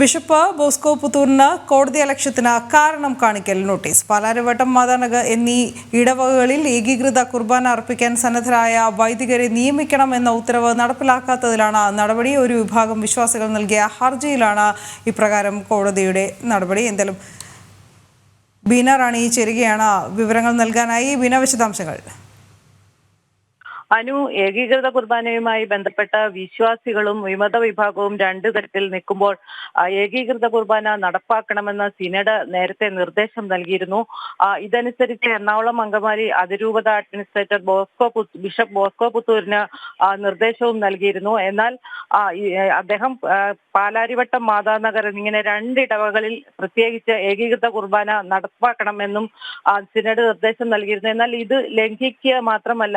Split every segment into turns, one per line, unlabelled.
Bishop Bosco പുത്തൂരിന് കോടതി അലക്ഷ്യത്തിന് കാരണം കാണിക്കൽ നോട്ടീസ്. പാലാരവട്ടം മാതാനഗർ എന്നീ ഇടവകകളിൽ ഏകീകൃത കുർബാന അർപ്പിക്കാൻ സന്നദ്ധരായ വൈദികരെ നിയമിക്കണം എന്ന ഉത്തരവ് നടപ്പിലാക്കാത്തതിലാണ് നടപടി. ഒരു വിഭാഗം വിശ്വാസികൾ നൽകിയ ഹർജിയിലാണ് ഇപ്രകാരം കോടതിയുടെ നടപടി. എന്തായാലും ബീന റാണി ചേരുകയാണ്. വിവരങ്ങൾ നൽകാനായി ബീന വിശദാംശങ്ങൾ.
അനു ഏകീകൃത കുർബാനയുമായി ബന്ധപ്പെട്ട വിശ്വാസികളും വിമത വിഭാഗവും രണ്ടു തരത്തിൽ നിൽക്കുമ്പോൾ ഏകീകൃത കുർബാന നടപ്പാക്കണമെന്ന് സിനഡ് നേരത്തെ നിർദ്ദേശം നൽകിയിരുന്നു. ഇതനുസരിച്ച് എറണാകുളം അങ്കമാലി അതിരൂപത അഡ്മിനിസ്ട്രേറ്റർ ബോസ്കോ ബിഷപ്പ് ബോസ്കോ പുത്തൂരിന് നിർദ്ദേശവും നൽകിയിരുന്നു. എന്നാൽ അദ്ദേഹം പാലാരിവട്ടം മാതാനഗർ എന്നിങ്ങനെ രണ്ടിടവകളിൽ പ്രത്യേകിച്ച് ഏകീകൃത കുർബാന നടപ്പാക്കണമെന്നും സിനഡ് നിർദ്ദേശം നൽകിയിരുന്നു. എന്നാൽ ഇത് ലംഘിക്കുക മാത്രമല്ല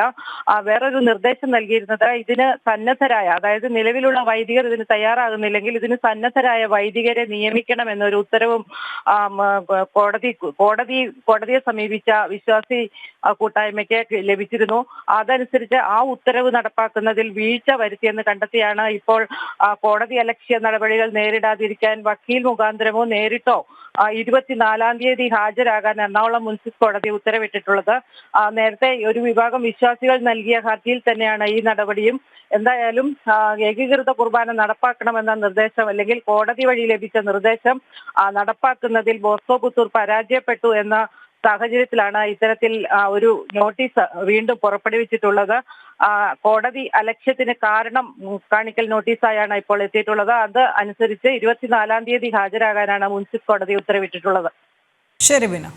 വേറൊരു നിർദ്ദേശം നൽകിയിരുന്നത് ഇതിന് സന്നദ്ധരായ അതായത് നിലവിലുള്ള വൈദികർ ഇതിന് തയ്യാറാകുന്നില്ലെങ്കിൽ ഇതിന് സന്നദ്ധരായ വൈദികരെ നിയമിക്കണം എന്നൊരു ഉത്തരവും കോടതി കോടതി കോടതിയെ സമീപിച്ച വിശ്വാസി കൂട്ടായ്മയ്ക്ക് ലഭിച്ചിരുന്നു. അതനുസരിച്ച് ആ ഉത്തരവ് നടപ്പാക്കുന്നതിൽ വീഴ്ച വരുത്തിയെന്ന് കണ്ടെത്തിയാണ് ഇപ്പോൾ കോടതി അലക്ഷ്യ നടപടികൾ നേരിടാതിരിക്കാൻ വക്കീൽ മുഖാന്തരമോ നേരിട്ടോ ഇരുപത്തിനാലാം തീയതി ഹാജരാകാൻ എറണാകുളം മുൻസിഫ് കോടതി ഉത്തരവിട്ടിട്ടുള്ളത്. നേരത്തെ ഒരു വിഭാഗം വിശ്വാസികൾ നൽകിയ ഹർജിയിൽ തന്നെയാണ് ഈ നടപടിയും. എന്തായാലും ഏകീകൃത കുർബാന നടപ്പാക്കണമെന്ന നിർദ്ദേശം അല്ലെങ്കിൽ കോടതി വഴി ലഭിച്ച നിർദ്ദേശം നടപ്പാക്കുന്നതിൽ ബോസ്കോ പുത്തൂർ പരാജയപ്പെട്ടു എന്ന സാഹചര്യത്തിലാണ് ഇത്തരത്തിൽ ഒരു നോട്ടീസ് വീണ്ടും പുറപ്പെടുവിച്ചിട്ടുള്ളത്. കോടതി അലക്ഷ്യത്തിന് കാരണം കാണിക്കൽ നോട്ടീസായാണ് ഇപ്പോൾ എത്തിയിട്ടുള്ളത്. അത് അനുസരിച്ച് ഇരുപത്തിനാലാം തീയതി ഹാജരാകാനാണ് മുൻസിഫ് കോടതി ഉത്തരവിട്ടിട്ടുള്ളത്.
ശരി ബീന.